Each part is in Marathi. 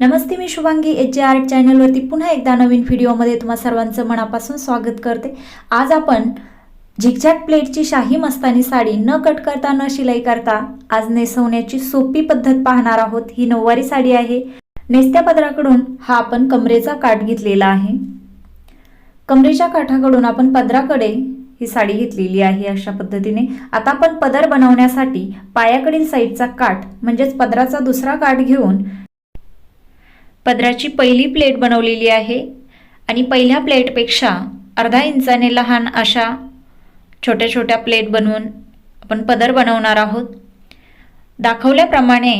नमस्ते मी शुभांगी. एच जे आर्ट चॅनलवरती पुन्हा एकदा नवीन व्हिडिओमध्ये तुम्हा सर्वांचं मनापासून स्वागत करते. आज आपण झिकझॅक प्लेटची शाही मस्तानी साडी न कट करता न शिलाई करता आज नेसवण्याची सोपी पद्धत पाहणार आहोत. ही नऊवारी साडी आहे. नेसत्या पदराकडून हा आपण कमरेचा काठ घेतलेला आहे. कमरेच्या काठाकडून आपण पदराकडे ही साडी घेतलेली आहे अशा पद्धतीने. आता आपण पदर बनवण्यासाठी पायाकडील साईडचा काठ म्हणजेच पदराचा दुसरा काठ घेऊन पदराची पहिली प्लेट बनवलेली आहे आणि पहिल्या प्लेटपेक्षा अर्धा इंचाने लहान अशा छोट्या छोट्या प्लेट बनवून आपण पदर बनवणार आहोत. दाखवल्याप्रमाणे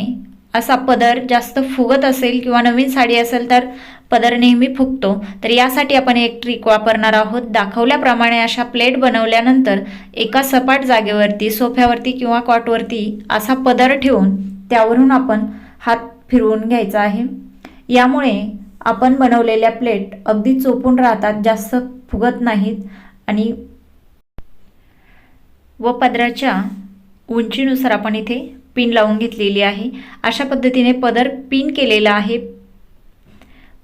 असा पदर जास्त फुगत असेल किंवा नवीन साडी असेल तर पदर नेहमी फुगतो. तर यासाठी आपण एक ट्रिक वापरणार आहोत. दाखवल्याप्रमाणे अशा प्लेट बनवल्यानंतर एका सपाट जागेवरती सोफ्यावरती किंवा कॉटवरती असा पदर ठेवून त्यावरून आपण हात फिरवून घ्यायचा आहे. यामुळे आपण बनवलेल्या प्लेट अगदी चोपून राहतात जास्त फुगत नाहीत आणि व पदराच्या उंचीनुसार आपण इथे पिन लावून घेतलेली आहे. अशा पद्धतीने पदर पिन केलेला आहे.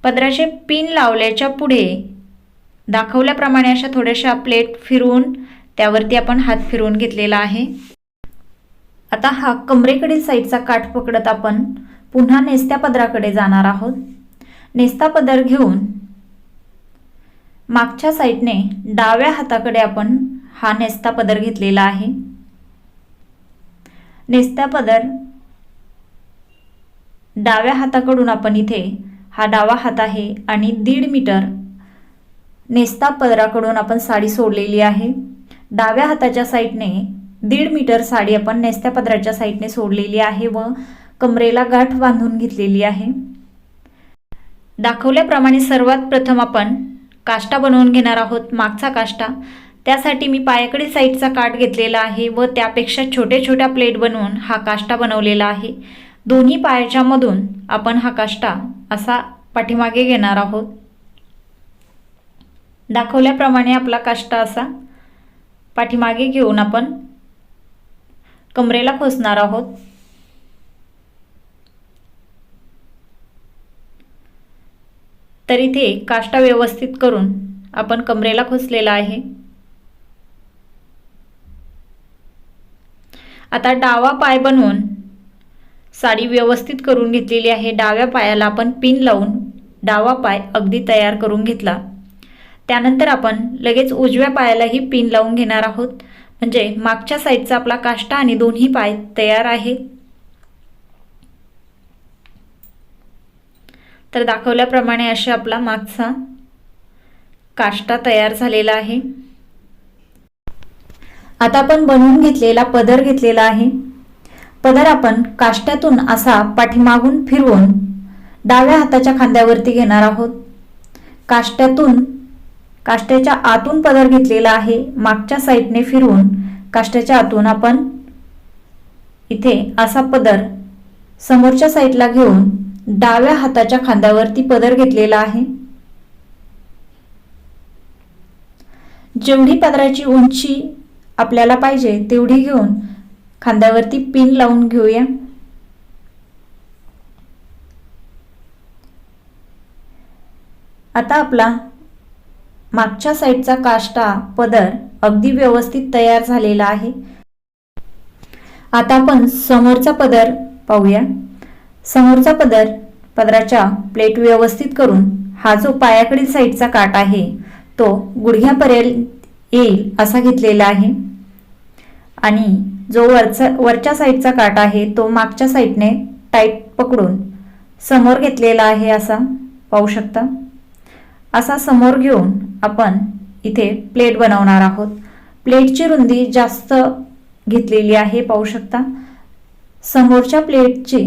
पदराचे पिन लावल्याच्या पुढे दाखवल्याप्रमाणे अशा थोड्याशा प्लेट फिरवून त्यावरती आपण हात फिरवून घेतलेला आहे. आता हा कमरेकडील साईडचा काठ पकडत आपण पुन्हा नेस्त्या पदराकडे जाणार आहोत. नेस्ता पदर घेऊन मागच्या साईडने डाव्या हाताकडे आपण हा नेस्ता पदर घेतलेला आहे. नेस्त्या पदर डाव्या हाताकडून आपण इथे हा डावा हात आहे आणि दीड मीटर नेस्ता पदराकडून आपण साडी सोडलेली आहे. डाव्या हाताच्या साईडने दीड मीटर साडी आपण नेस्त्या पदराच्या साईडने सोडलेली आहे व कमरेला गाठ बांधून घेतलेली आहे. दाखवल्याप्रमाणे सर्वात प्रथम आपण काष्टा बनवून घेणार आहोत मागचा काष्टा. त्यासाठी मी पायाकडे साईडचा काठ घेतलेला आहे व त्यापेक्षा छोट्या छोट्या प्लेट बनवून हा काष्टा बनवलेला आहे. दोन्ही पायाच्या मधून आपण हा काष्टा असा पाठीमागे घेणार आहोत. दाखवल्याप्रमाणे आपला काष्टा असा पाठीमागे घेऊन आपण कमरेला खोसणार आहोत. तर इथे काष्टा व्यवस्थित करून आपण कमरेला खोसलेला आहे. आता डावा पाय बनवून साडी व्यवस्थित करून घेतलेली आहे. डाव्या पायाला आपण पिन लावून डावा पाय अगदी तयार करून घेतला. त्यानंतर आपण लगेच उजव्या पायालाही पिन लावून घेणार आहोत. म्हणजे मागच्या साईडचा आपला काष्टा आणि दोन्ही पाय तयार आहे तर दाखवल्याप्रमाणे असे आपला मागचा काष्टा तयार झालेला आहे. आता आपण बनवून घेतलेला पदर घेतलेला आहे. पदर आपण काष्ट्यातून असा पाठीमागून फिरवून डाव्या हाताच्या खांद्यावरती घेणार आहोत. काष्ट्यातून काष्ट्याच्या आतून पदर घेतलेला आहे. मागच्या साईडने फिरवून काष्ट्याच्या आतून आपण इथे असा पदर समोरच्या साईडला घेऊन डाव्या हाताच्या खांद्यावरती पदर घेतलेला आहे. जेवढी पदराची उंची आपल्याला पाहिजे तेवढी घेऊन खांद्यावरती पिन लावून घेऊया. आता आपला मागच्या साईडचा काष्टा पदर अगदी व्यवस्थित तयार झालेला आहे. आता आपण समोरचा पदर पाहूया. समोरचा पदर पदराच्या प्लेट व्यवस्थित करून हा जो पायाकडील साईडचा काट आहे तो गुडघ्यापर्यंत येईल असा घेतलेला आहे. आणि जो वरचा वरच्या साईडचा काट आहे तो मागच्या साईडने टाईट पकडून समोर घेतलेला आहे असा पाहू शकता. असा समोर घेऊन आपण इथे प्लेट बनवणार आहोत. प्लेटची रुंदी जास्त घेतलेली आहे पाहू शकता. समोरच्या प्लेटची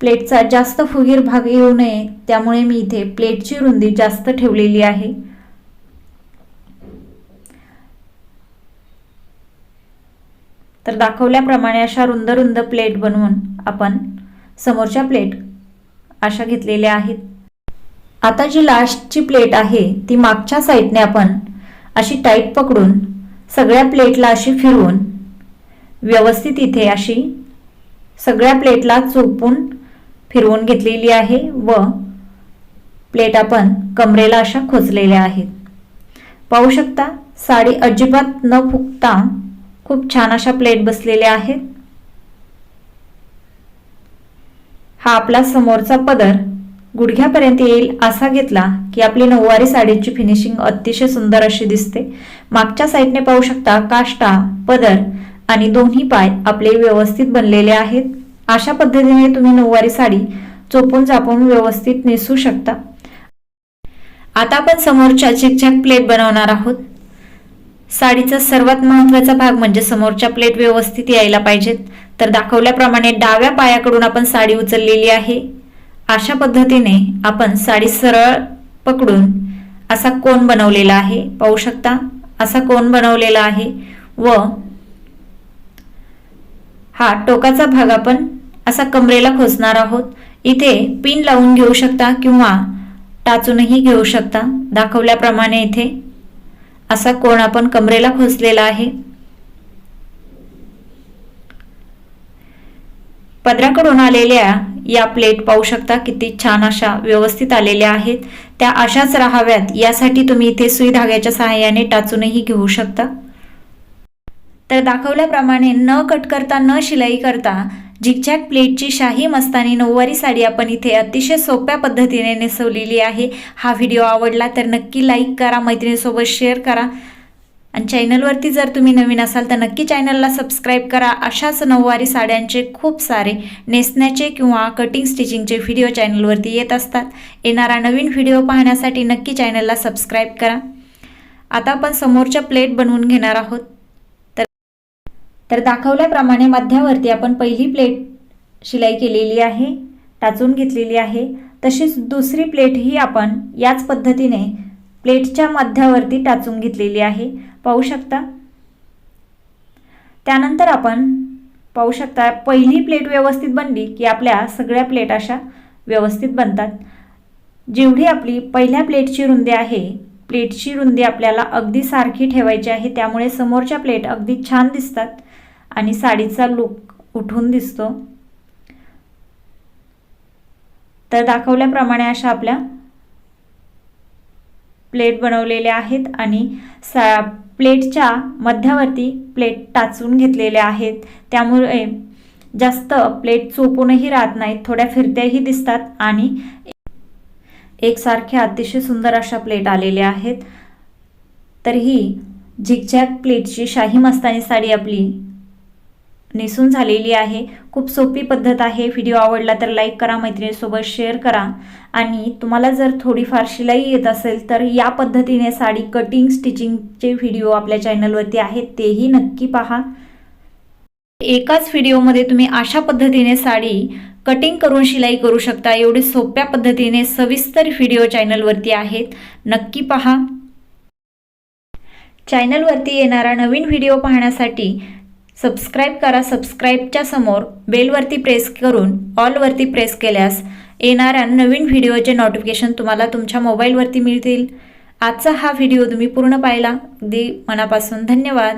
प्लेटचा जास्त फुगीर भाग येऊ नये त्यामुळे मी इथे प्लेटची रुंदी जास्त ठेवलेली आहे. तर दाखवल्याप्रमाणे अशा रुंद रुंद प्लेट बनवून आपण समोरच्या प्लेट अशा घेतलेल्या आहेत. आता जी लास्टची प्लेट आहे ती मागच्या साईडने आपण अशी टाईट पकडून सगळ्या प्लेटला अशी फिरवून व्यवस्थित इथे अशी सगळ्या प्लेटला चोपून फिरवून घेतलेली आहे व प्लेट आपण कमरेला अशा खोचलेल्या आहेत. पाहू शकता साडी अजिबात न फुगता खूप छान अशा प्लेट बसलेल्या आहेत. हा आपला समोरचा पदर गुडघ्यापर्यंत येईल असा घेतला की आपली नऊवारी साडीची फिनिशिंग अतिशय सुंदर अशी दिसते. मागच्या साईडने पाहू शकता काष्टा पदर आणि दोन्ही पाय आपले व्यवस्थित बनलेले आहेत. अशा पद्धतीने तुम्ही नऊवारी साडी चोपून चापून व्यवस्थित नेसू शकता. आता आपण समोरच्या झिकझॅक प्लेट बनवणार आहोत. साडीचा सर्वात महत्त्वाचा भाग म्हणजे समोरच्या प्लेट व्यवस्थित यायला पाहिजेत. तर दाखवल्याप्रमाणे डाव्या पायाकडून आपण साडी उचललेली आहे. अशा पद्धतीने आपण साडी सरळ पकडून असा कोण बनवलेला आहे. पाहू शकता असा कोण बनवलेला आहे व हा टोकाचा भाग आपण असा कमरेला खोचणार आहोत. इथे पिन लावून घेऊ शकता किंवा टाचूनही घेऊ शकता. दाखवल्याप्रमाणे इथे असा कोण आपण कमरेला खोचलेला आहे. पदराकडून आलेल्या या प्लेट पाहू शकता किती छान अशा व्यवस्थित आलेल्या आहेत. त्या अशाच राहाव्यात. यासाठी तुम्ही इथे सुई धाग्याच्या सहाय्याने टाचूनही घेऊ शकता. तर दाखवल्याप्रमाणे न कट करता न शिलाई करता झिकझॅक प्लेटची शाही मस्तानी नऊवारी साडी आपण इथे अतिशय सोप्या पद्धतीने नेसवलेली आहे. हा व्हिडिओ आवडला तर नक्की लाईक करा मैत्रिणीसोबत शेअर करा. आणि चॅनलवरती जर तुम्ही नवीन असाल तर नक्की चॅनलला सबस्क्राईब करा. अशाच नऊवारी साड्यांचे खूप सारे नेसण्याचे किंवा कटिंग स्टिचिंगचे व्हिडिओ चॅनलवरती येत असतात. येणारा नवीन व्हिडिओ पाहण्यासाठी नक्की चॅनलला सबस्क्राईब करा. आता आपण समोरच्या प्लेट बनवून घेणार आहोत. तर दाखवल्याप्रमाणे मध्यावरती आपण पहिली प्लेट शिलाई केलेली आहे टाचून घेतलेली आहे. तशीच दुसरी प्लेटही आपण याच पद्धतीने प्लेटच्या मध्यावरती टाचून घेतलेली आहे. पाहू शकता? त्यानंतर आपण पाहू शकता पहिली प्लेट व्यवस्थित बनली की आपल्या सगळ्या प्लेट अशा व्यवस्थित बनतात. जेवढी आपली पहिल्या प्लेटची रुंदी आहे प्लेटची रुंदी आपल्याला अगदी सारखी ठेवायची आहे त्यामुळे समोरच्या प्लेट अगदी छान दिसतात. आणि साडीचा लुक उठून दिसतो. तर दाखवल्याप्रमाणे अशा आपल्या प्लेट बनवलेल्या आहेत आणि सा प्लेटच्या मध्यावरती प्लेट टाचून घेतलेल्या आहेत. त्यामुळे जास्त प्लेट चोपूनही राहत नाहीत थोड्या फिरत्याही दिसतात आणि एकसारख्या अतिशय सुंदर अशा प्लेट आलेल्या आहेत. तर ही झिकझॅक प्लेटची शाही मस्तानी साडी आपली नेसून झालेली आहे. खूप सोपी पद्धत आहे. व्हिडिओ आवडला तर लाईक करा मैत्रिणीसोबत शेअर करा. आणि तुम्हाला जर थोडीफार शिलाई येत असेल तर या पद्धतीने साडी कटिंग स्टिचिंगचे व्हिडिओ आपल्या चॅनलवरती आहेत. तेही नक्की पहा. एकाच व्हिडिओमध्ये तुम्ही अशा पद्धतीने साडी कटिंग करून शिलाई करू शकता. एवढे सोप्या पद्धतीने सविस्तर व्हिडिओ चॅनलवरती आहेत. नक्की पहा. चॅनलवरती येणारा नवीन व्हिडिओ पाहण्यासाठी सबस्क्राईब करा सबस्क्राईबच्या समोर बेलवरती प्रेस करून ऑलवरती प्रेस केल्यास येणाऱ्या नवीन व्हिडिओचे नोटिफिकेशन तुम्हाला तुमच्या मोबाईलवरती मिळतील. आजचा हा व्हिडिओ तुम्ही पूर्ण पाहिला. अगदी मनापासून धन्यवाद.